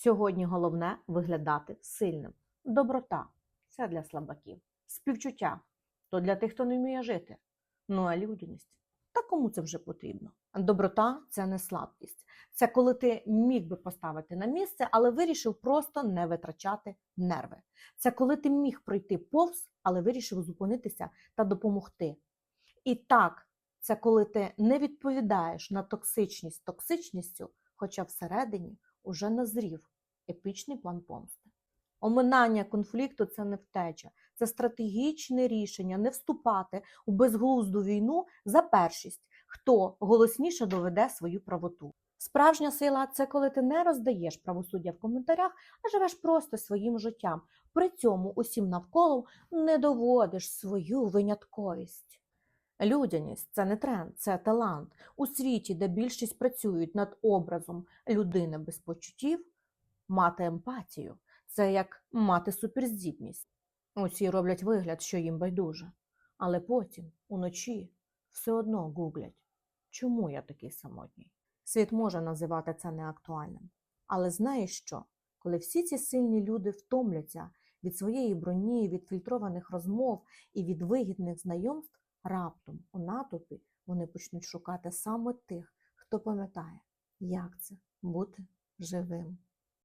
Сьогодні головне виглядати сильним. Доброта це для слабаків. Співчуття то для тих, хто не вміє жити. Ну а людяність та кому це вже потрібно? Доброта це не слабкість. Це коли ти міг би поставити на місце, але вирішив просто не витрачати нерви. Це коли ти міг пройти повз, але вирішив зупинитися та допомогти. І так, це коли ти не відповідаєш на токсичність токсичністю, хоча всередині уже назрів епічний план помсти. Оминання конфлікту це не втеча, це стратегічне рішення не вступати у безглузду війну за першість, хто голосніше доведе свою правоту. Справжня сила це коли ти не роздаєш правосуддя в коментарях, а живеш просто своїм життям. При цьому усім навколо не доводиш свою винятковість. Людяність це не тренд, це талант. У світі, де більшість працюють над образом людини без почуттів, мати емпатію це як мати суперздібність. Усі роблять вигляд, що їм байдуже, але потім, уночі, все одно гуглять, чому я такий самотній. Світ може називати це неактуальним. Але знаєш що? Коли всі ці сильні люди втомляться від своєї броні, від фільтрованих розмов і від вигідних знайомств, раптом у натовпі вони почнуть шукати саме тих, хто пам'ятає, як це бути живим.